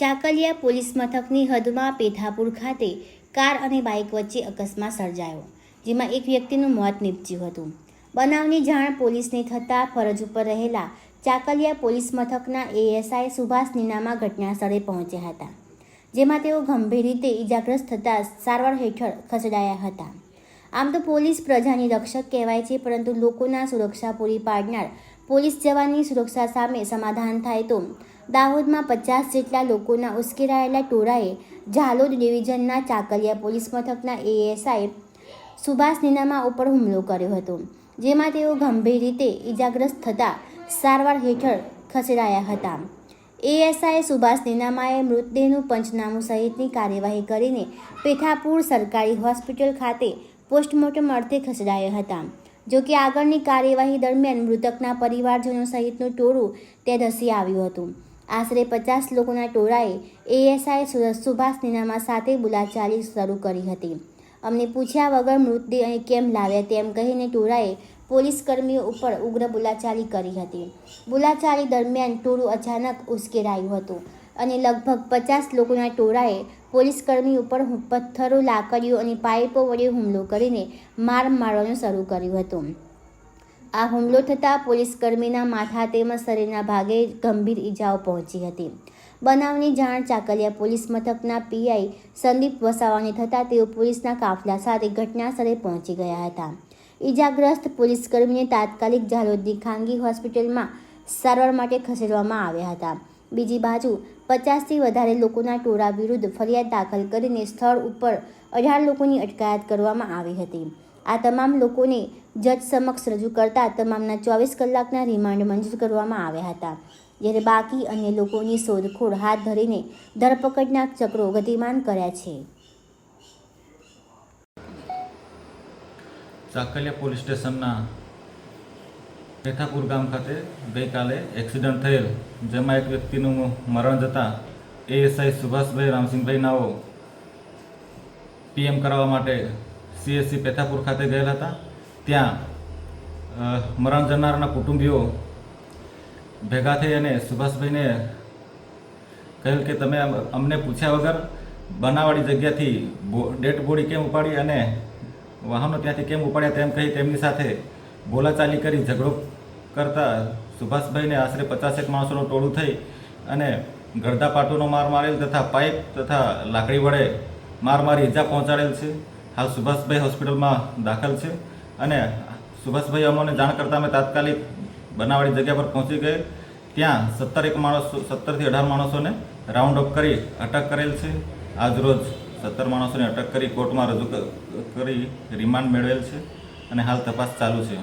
Chakaliya police મથકની હદમાં પેથાપુર ખાતે car અને બાઇક વચ્ચે અકસ્માત સર્જાયો, જેમાં એક વ્યક્તિનું મોત નીપજ્યું હતું. બનાવની જાણ પોલીસને થતાં ફરજ ઉપર રહેલા ચાકલિયા પોલીસ મથકના એએસઆઈ સુભાષ નીનામા ઘટના સ્થળે પહોંચ્યા હતા, જેમાં તેઓ ગંભીર રીતે ઇજાગ્રસ્ત થતાં સારવાર હેઠળ ખસેડાયા હતા. આમ તો પોલીસ પ્રજાની રક્ષક કહેવાય છે, પરંતુ લોકોના સુરક્ષા પૂરી પાડનાર પોલીસ જવાનની સુરક્ષા સામે સમાધાન થાય તો દાહોદમાં પચાસ જેટલા લોકોના ઉશ્કેરાયેલા ટોળાએ ઝાલોદ ડિવિઝનના ચાકલિયા પોલીસ મથકના એએસઆઈ સુભાષ નીનામા ઉપર હુમલો કર્યો હતો, જેમાં તેઓ ગંભીર રીતે ઇજાગ્રસ્ત થતા સારવાર હેઠળ ખસેડાયા હતા. એએસઆઈ સુભાષ નીનામાએ મૃતદેહનું પંચનામું સહિતની કાર્યવાહી કરીને પેથાપુર સરકારી હોસ્પિટલ ખાતે પોસ્ટમોર્ટમ અર્થે ખસેડાયા હતા. જોકે આગળની કાર્યવાહી દરમિયાન મૃતકના પરિવારજનો સહિતનું ટોળું તે ધસી આવ્યું હતું. આશરે પચાસ લોકોના ટોળાએ એએસઆઈ સુભાષ નીનામા સાથે બોલાચાલી શરૂ કરી હતી. અમને પૂછ્યા વગર મૃતદેહ અહીં કેમ લાવ્યા તેમ કહીને ટોળાએ પોલીસ કર્મીઓ ઉપર ઉગ્ર બોલાચાલી કરી હતી. બોલાચાલી દરમિયાન ટોળું અચાનક ઉશ્કેરાયું હતું અને લગભગ પચાસ લોકોના ટોળાએ પોલીસ કર્મી ઉપર પથ્થરો, લાકડીઓ અને પાઇપો વડે હુમલો કરીને માર મારવાનું શરૂ કર્યું હતું. આ હુમલો થતાં પોલીસકર્મીના માથા તેમજ શરીરના ભાગે ગંભીર ઈજાઓ પહોંચી હતી. બનાવની જાણ ચાકલિયા પોલીસ મથકના પીઆઈ સંદીપ વસાવાને થતાં તેઓ પોલીસના કાફલા સાથે ઘટના સ્થળે પહોંચી ગયા હતા. ઈજાગ્રસ્ત પોલીસકર્મીને તાત્કાલિક ઝાલોદની ખાનગી હોસ્પિટલમાં સારવાર માટે ખસેડવામાં આવ્યા હતા. બીજી બાજુ, પચાસથી વધારે લોકોના ટોળા વિરુદ્ધ ફરિયાદ દાખલ કરીને સ્થળ ઉપર અઢાર લોકોની અટકાયત કરવામાં આવી હતી. આ તમામ લોકોને જજ સમક્ષ રજૂ કરતા તમામના ચોવીસ કલાકના રિમાન્ડ મંજૂર કરવામાં આવ્યા હતા. જ્યારે બાકી અન્ય લોકોની શોધખોળ હાથ ધરીને ધરપકડના ચક્રો ગતિમાન કર્યા છે. ચાકલિયા પોલીસ સ્ટેશનના પેથાપુર ગામ ખાતે ગઈકાલે એક્સિડન્ટ થયેલ, જેમાં એક વ્યક્તિનું મરણ જતાં એએસઆઈ સુભાષભાઈ રામસિંહભાઈ નાઓ પીએમ કરાવવા માટે સીએસસી પેથાપુર ખાતે ગયેલા હતા. ત્યાં મરણ જનારના કુટુંબીઓ ભેગા થઈ અને સુભાષભાઈને કહેલ કે તમે અમને પૂછ્યા વગર બનાવાળી જગ્યાથી ડેડ બોડી કેમ ઉપાડી અને વાહનો ત્યાંથી કેમ ઉપાડ્યા તેમ કહી તેમની સાથે બોલાચાલી કરી ઝઘડો કરતા સુભાષભાઈને આશરે પચાસેક માણસોનું ટોળું થઈ અને ગળદા પાટોનો માર મારેલ તથા પાઇપ તથા લાકડી વડે માર મારી ઈજા પહોંચાડેલ છે. હાલ સુભાષભાઈ હોસ્પિટલમાં દાખલ છે. અને સુભાષભાઈ અમોને જાણ કરતાં અમે તાત્કાલિક બનાવાળી જગ્યા પર પહોંચી ગઈ ત્યાં સત્તર એક માણસો સત્તરથી અઢાર માણસોને રાઉન્ડ અપ કરી અટક કરેલ છે. આજરોજ સત્તર માણસોને અટક કરી કોર્ટમાં રજૂ કરી રિમાન્ડ મેળવેલ છે અને હાલ તપાસ ચાલુ છે.